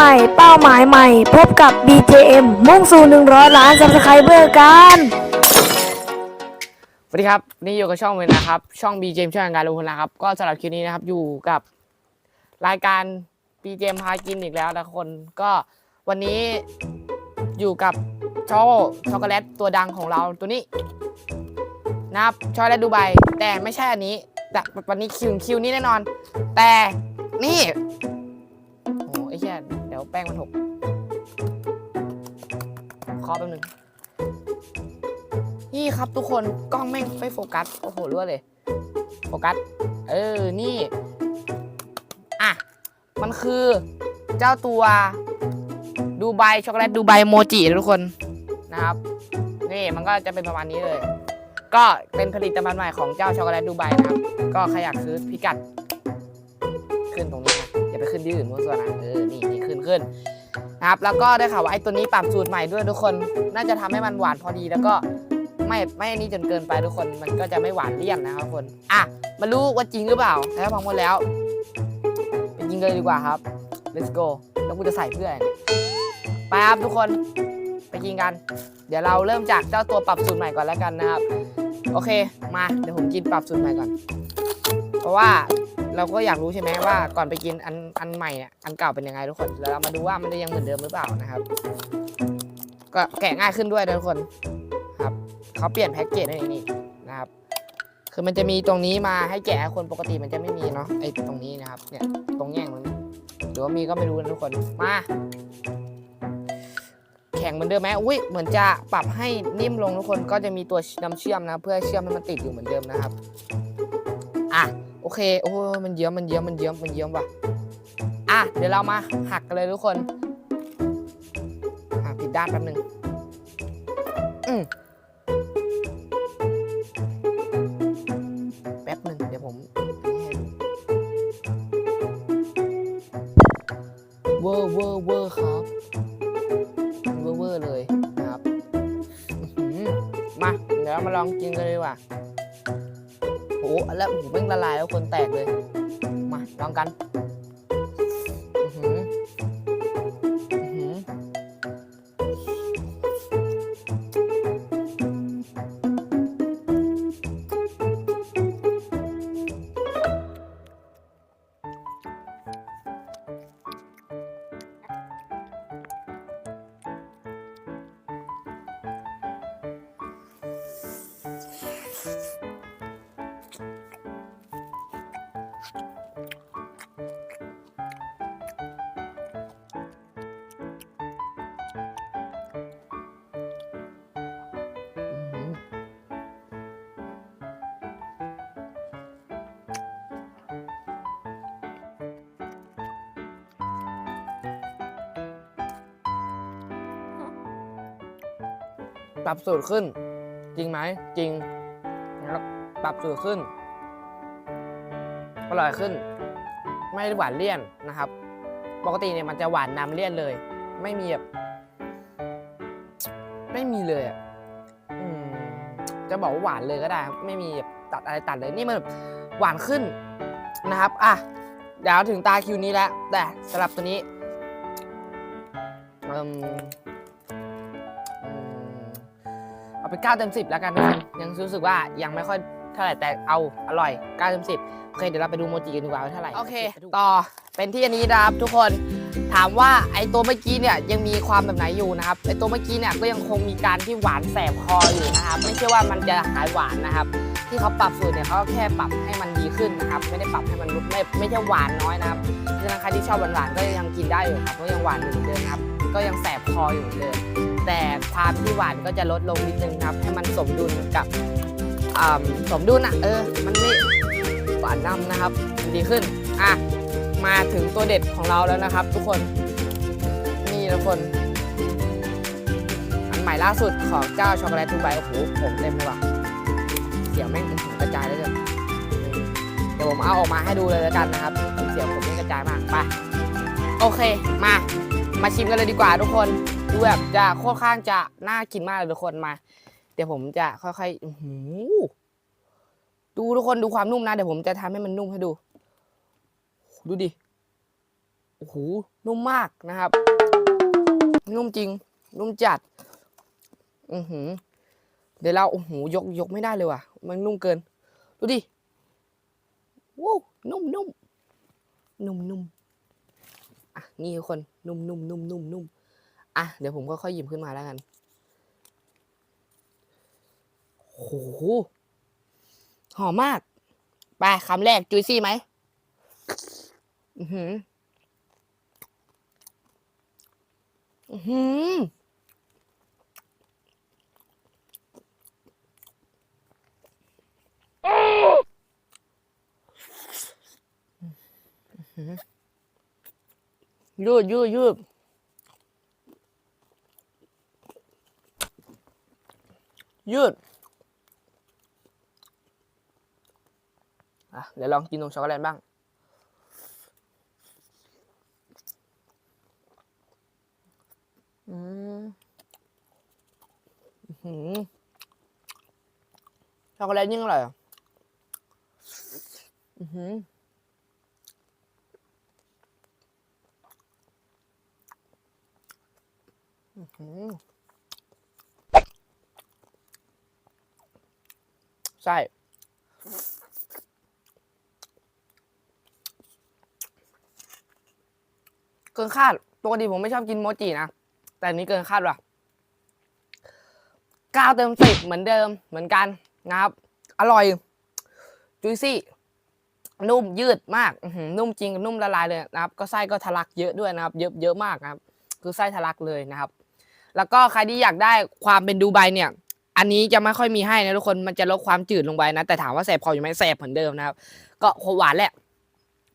ใหม่ เป้าหมายใหม่ พบกับ BJM มุ่งสู่ 100 ล้านซับสไครเบอร์กัน สวัสดีครับ นี่อยู่กับช่องเวนนะครับ ช่อง b j m ช่วยงานลงทุนนะครับ ก็สำหรับคลิปนี้นะครับ อยู่กับรายการ b j m พากินอีกแล้วนะคน ก็วันนี้อยู่กับช็อกช็อกโกแลตตัวดังของเราตัวนี้นะครับช็อกโกแลตดูไบแต่ไม่ใช่อันนี้แต่วันนี้คิวคิวนี้แน่นอน แต่นี่ แป้งมันหกขอแป๊บนึง นี่ครับทุกคนกล้องแม่งไม่โฟกัส โอ้โหรั่วเลย โฟกัส เออ นี่ อะ มันคือเจ้าตัวดูไบช็อกโกแลตดูไบโมจิทุกคนนะครับ นี่มันก็จะเป็นประมาณนี้เลย ก็เป็นผลิตภัณฑ์ใหม่ของเจ้าช็อกโกแลตดูไบนะครับ ก็ใครอยากซื้อพิกัด ขึ้นตรงนี้นะอย่าไปขึ้นที่อื่นมั่วซั่วนะเออ นี่นี่ ขึ้นนะครับแล้วก็ได้ข่าวว่าไอ้ตัวนี้ปรับสูตรใหม่ด้วยทุกคน น่าจะทำให้มันหวานพอดีแล้วก็ไม่ไม่อันนี้จนเกินไปทุกคน มันก็จะไม่หวานเลี่ยนนะครับทุกคนอะมารู้ว่าจริงหรือเปล่าถ้าพร้อมหมดแล้วไปยิงเลยดีกว่าครับ let's go แล้วกูจะใส่เพื่อนไปครับทุกคนไปกินกัน เดี๋ยวเราเริ่มจากเจ้าตัวปรับสูตรใหม่ก่อนแล้วกันนะครับ โอเค มาเดี๋ยวผมกินปรับสูตรใหม่ก่อน เพราะว่า เราก็อยากรู้ใช่ไหมว่าก่อนไปกินอันอันใหม่เนี่ยอันเก่าเป็นยังไงทุกคนแล้วเรามาดูว่ามันจะยังเหมือนเดิมหรือเปล่านะครับ ก็แกะง่ายขึ้นด้วยทุกคนครับเขาเปลี่ยนแพ็กเกจให้นี่นะครับ คือมันจะมีตรงนี้มาให้แกะคนปกติมันจะไม่มีเนาะไอ้ตรงนี้นะครับเนี่ยตรงแง่งตรงนี้หรือว่ามีก็ไม่รู้นะทุกคนมาแข็งเหมือนเดิมไหมอุ้ยเหมือนจะปรับให้นิ่มลงทุกคนก็จะมีตัวน้ำเชื่อมนะ เพื่อเชื่อมให้มันติดอยู่เหมือนเดิมนะครับ อะโอเคโอ้ยมันเยิ้มมันเยิ้มมันเยิ้มมันเยิ้มว่ะอะเดี๋ยวเรามาหักกันเลยทุกคนอะผิดด้านแป๊บนึงอืมแป๊บหนึ่งเดี๋ยวผมเวอร์เวอร์เวอร์ครับเวอร์เวอร์เลยนะครับมาเดี๋ยวเรามาลองกินกันเลยดีกว่า อ้แล้วหูแม่งละลายแล้วคนแตกเลย มาลองกัน ปรับสูตรขึ้น จริงไหมจริงนะครับปรับสูตรขึ้นอร่อยขึ้น ไม่หวานเลี่ยนนะครับ ปกติเนี่ยมันจะหวานนำเลี่ยนเลย ไม่มีแบบไม่มีเลยอะจะบอกว่าหวานเลยก็ได้ไม่มีแบบตัดอะไรตัดเลยนี่มันหวานขึ้นนะครับ อะเดี๋ยวถึงตาคิวนี้แล้ว แต่สำหรับตัวนี้ เอาไป9เต็ม10 แล้วกันทุกคนยังรู้สึกว่ายังไม่ค่อยเท่าไหร่แต่เอาอร่อย9เต็ม10โอเคเดี๋ยวเราไปดูโมจิกันดีกว่าว่าเท่าไหร่โอเค ต่อเป็นที่อันนี้นะครับทุกคนถามว่าไอตัวเมื่อกี้เนี่ยยังมีความแบบไหนอยู่นะครับไอตัวเมื่อกี้เนี่ยก็ยังคงมีการที่หวานแสบคออยู่นะครับ ไม่ใช่ว่ามันจะหายหวานนะครับ ที่เขาปรับสูตรเนี่ยเขาก็แค่ปรับให้มันดีขึ้นนะครับ ไม่ได้ปรับให้มันลดไม่ไม่ใช่หวานน้อยนะครับฉะนั้นใครที่ชอบหวานๆก็ยังกินได้อยู่ครับก็ยังหวานอยู่เหมือนเดิมครับ ก็ยังแสบคออยู่เหมือนเดิม แต่ความที่หวานก็จะลดลงนิดนึงครับ ให้มันสมดุลกับสมดุลอะเออ มันไม่หวานนำนะครับดีขึ้นอะมาถึงตัวเด็ดของเราแล้วนะครับ ทุกคนนี่ทุกคน อันใหม่ล่าสุดของเจ้าช็อกโกแลตทูไบโอ้โหผมเต็มเลยว่ะเสียงแม่งกระจายเลยเลยเดี๋ยวผมเอาออกมาให้ดูเลยแล้วกันนะครับ เสียงผมแม่กระจายมากไปโอเคมา มาชิมกันเลยดีกว่าทุกคนดูแบบจะโค่อนข้างจะน่ากินมากเลยทุกคนมา เดี๋ยวผมจะค่อยๆอื้อหือดูทุกคนดูความนุ่มนะเดี๋ยวผมจะทำให้มันนุ่มให้ดู ดูดิโอ้โหนุ่มมากนะครับ นุ่มจริง นุ่มจัด อือหือ เดี๋ยวเราโอ้โหยกยกไม่ได้เลยว่ะ มันนุ่มเกิน ดูดิว้าวนุ่มนุ่มนุ่มนุ่ม อะนี่ทุกคนนุ่มนุ่มนุ่มนุ่มนุ่มอะเดี๋ยวผมก็ค่อยหยิบขึ้นมาแล้วกันโอ้โหหอมมากไปคำแรกจุยซี่ไหมอือหืออือหือ ยืดยืดยืดยืดอะเดี๋ยวลองกินนมช็อกโกแลตบ้าง อืมอื้อหือช็อกโกแลตยิ่งอร่อยอือหืออื้อหือ ใช่ เกินคาด ปกติผมไม่ชอบกินโมจินะ แต่นี้เกินคาดว่ะก้าวเติมสิบเหมือนเดิมเหมือนกันนะครับ อร่อย จุยซี่ นุ่มยืดมากนุ่มจริงนุ่มละลายเลยนะครับ ก็ไส้ก็ทะลักเยอะด้วยนะครับ เยอะเยอะมากนะครับ คือไส้ทะลักเลยนะครับ แล้วก็ใครที่อยากได้ความเป็นดูไบเนี่ยอันนี้จะไม่ค่อยมีให้นะทุกคนมันจะลดความจืดลงไปนะ แต่ถามว่าแสบคออยู่ไหมแสบเหมือนเดิมนะครับ ก็หวานแหละ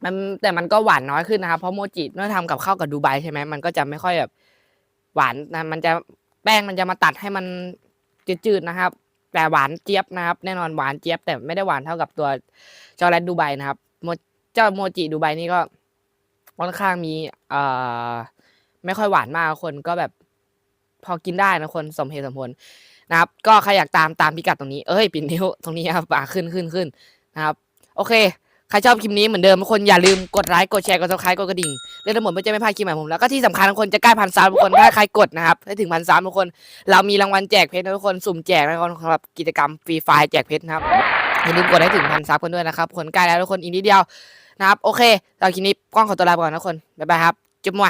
มันแต่มันก็หวานน้อยขึ้นนะครับเพราะโมจิเมื่อทำกับข้าวกับดูไบใช่ไหมมันก็จะไม่ค่อยแบบหวานนะมันจะแป้งมันจะมาตัดให้มันจืดๆนะครับ แต่หวานเจี๊ยบนะครับ แน่นอนหวานเจี๊ยบ แต่ไม่ได้หวานเท่ากับตัวช็อกโกแลตดูไบนะครับโมเจ้าโมจิดูไบนี่ก็ค่อนข้างมีเอ่อไม่ค่อยหวานมากคนก็แบบ พอกินได้นะคนสมเหตุสมผลนะครับ ก็ใครอยากตามตามพิกัดตรงนี้เอ้ยปิดนิ้วตรงนี้ครับอ่าขึ้นขึ้นขึ้นนะครับ โอเคใครชอบคลิปนี้เหมือนเดิมทุกคนอย่าลืมกดไลค์กดแชร์กดซับสไครต์กดกระดิ่งเรื่องทั้งหมดเพื่อจะไม่พลาดคลิปใหม่ผมแล้วก็ที่สำคัญทุกคนจะใกล้พันสามทุกคนถ้าใครกดนะครับให้ถึงพันสามทุกคน เรามีรางวัลแจกเพชรนะทุกคนสุ่มแจกนะครับสำหรับกิจกรรมฟรีไฟล์แจกเพชรนะครับอย่าลืมกดให้ถึงพันซับกันด้วยนะครับคนใกล้แล้วทุกคนอีกนิดเดียวนะครับโอเคตอนคลิปนี้กล้องขอตัวลาไปก่อนนะทุกคนบ๊ายบายครับจุ๊บมัว